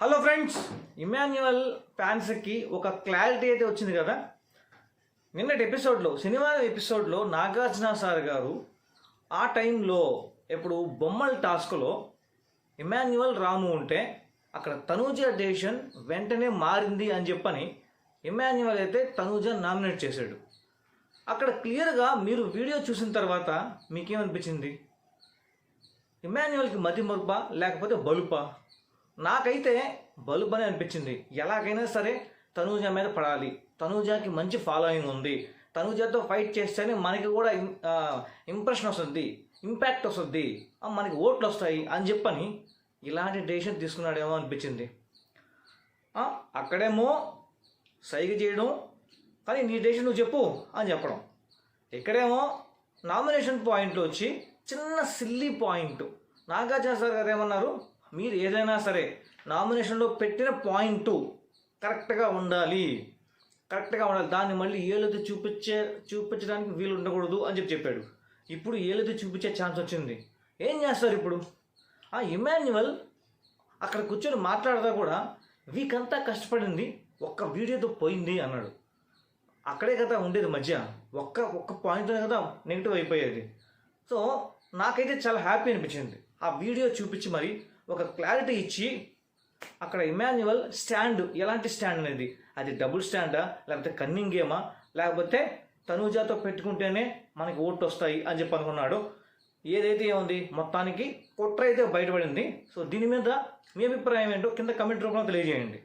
Hello friends Emmanuel ఫ్యాన్స్కి ఒక clarity అయితే వచ్చింది కదా? నిన్నటి ఎపిసోడ్లో శనివారం ఎపిసోడ్లో నాగార్జున సార్ గారు ఆ టైంలో ఇప్పుడు బొమ్మల టాస్క్లో ఇమాన్యువల్ రాము ఉంటే అక్కడ తనూజ డేషన్ వెంటనే మారింది అని చెప్పని ఇమాన్యువల్ అయితే తనూజ నామినేట్ చేశాడు. అక్కడ క్లియర్గా మీరు వీడియో చూసిన తర్వాత మీకేమనిపించింది? ఇమాన్యువల్కి మతి మొరుపా లేకపోతే బలుపా? నాకైతే బలుబని అని అనిపించింది. ఎలాగైనా సరే తనూజ మీద పడాలి. తనూజాకి మంచి ఫాలోయింగ్ ఉంది. తనూజాతో ఫైట్ చేస్తేనే మనకి కూడా ఇంప్రెషన్ వస్తుంది. ఇంపాక్ట్ వస్తుంది. మనకి ఓట్లు వస్తాయి అని చెప్పని ఇలాంటి డెసిషన్ తీసుకున్నాడేమో అనిపించింది. అక్కడేమో సైగ చేయడం. కానీ నీ డెసిషన్ నువ్వు చెప్పు అని చెప్పడం. ఇక్కడేమో నామినేషన్ పాయింట్లో వచ్చి చిన్న సిల్లీ పాయింట్. నాగార్జున సార్ గారు ఏమన్నారు? మీరు ఏదైనా సరే నామినేషన్లో పెట్టిన పాయింట్ కరెక్ట్గా ఉండాలి. కరెక్ట్గా ఉండాలి. దాన్ని మళ్ళీ ఏళ్ళతో చూపించే చూపించడానికి వీలు ఉండకూడదు అని చెప్పి చెప్పాడు. ఇప్పుడు ఏళ్ళతో చూపించే ఛాన్స్ వచ్చింది. ఏం చేస్తారు ఇప్పుడు? ఆ ఇమాన్యువల్ అక్కడ కూర్చొని మాట్లాడదా కూడా వీక్ అంతా కష్టపడింది ఒక్క వీడియోతో పోయింది అన్నాడు. అక్కడే కదా ఉండేది మధ్య. ఒక్క ఒక్క పాయింట్తో కదా నెగిటివ్ అయిపోయేది. సో నాకైతే చాలా హ్యాపీ అనిపించింది. ఆ వీడియో చూపించి మరి ఒక క్లారిటీ ఇచ్చి అక్కడ ఇమాన్యువల్ స్టాండ్ ఎలాంటి స్టాండ్ అనేది? అది డబుల్ స్టాండా లేకపోతే కన్నింగ్ గేమా లేకపోతే తనుజాతో పెట్టుకుంటేనే మనకి ఓట్లు వస్తాయి అని చెప్పి అనుకున్నాడు. ఏదైతే ఏముంది? మొత్తానికి కుట్ర అయితే బయటపడింది. సో దీని మీద మీ అభిప్రాయం ఏంటో కింద కమెంట్ రూపంలో తెలియజేయండి.